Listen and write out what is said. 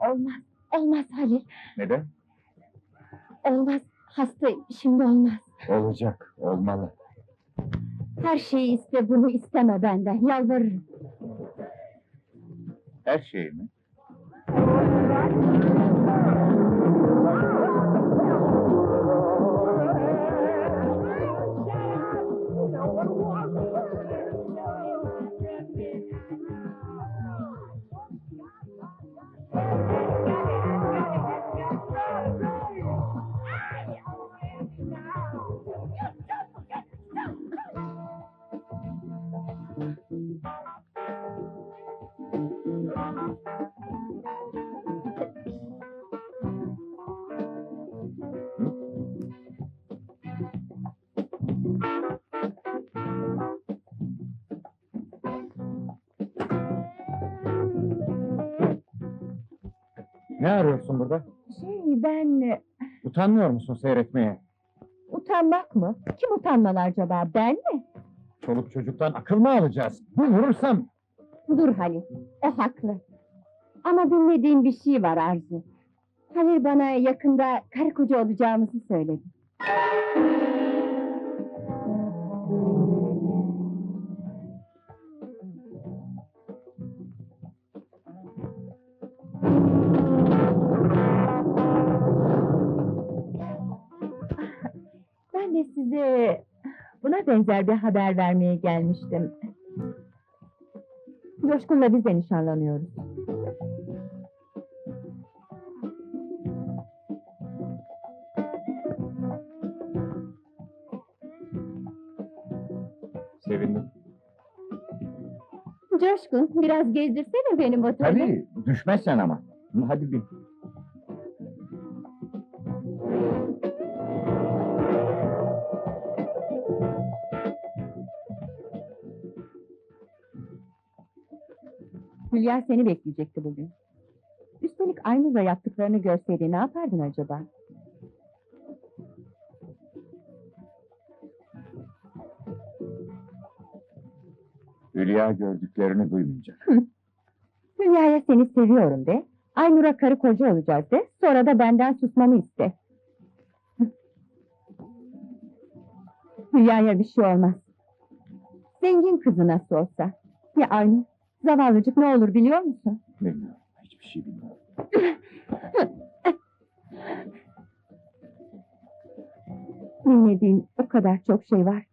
Olmaz, olmaz Halil. Neden? Olmaz, hastayım, şimdi olmaz. Olacak, olmalı. Her şeyi iste, bunu isteme benden, yalvarırım. Her şey mi? Ne arıyorsun burada? Şey, ben e, Utanmıyor musun seyretmeye? utanmak mı? Kim utanmalı acaba, ben mi? Çoluk çocuktan akıl mı alacağız? Bu vurursam Dur Halil, o haklı. Ama bilmediğim bir şey var Arzu. Halil bana yakında karı koca olacağımızı söyledi. Buna benzer bir haber vermeye gelmiştim. Coşkun'la biz de nişanlanıyoruz. sevindim. Coşkun, biraz gezdirsene beni motorla. Tabii, düşmezsen ama. Hadi bin. Hülya seni bekleyecekti bugün. Üstelik Aynur'la yaptıklarını görseydi ne yapardın acaba? Hülya gördüklerini duymayacak. Hülya'ya seni seviyorum de. Aynur'a karı koca olacağız de. Sonra da benden susmamı iste. Hülya'ya bir şey olmaz. Zengin kızı nasıl olsa. Ya Aynur? Zavallıcık ne olur biliyor musun? Bilmiyorum, hiçbir şey bilmiyorum. Bilmediğin o kadar çok şey var.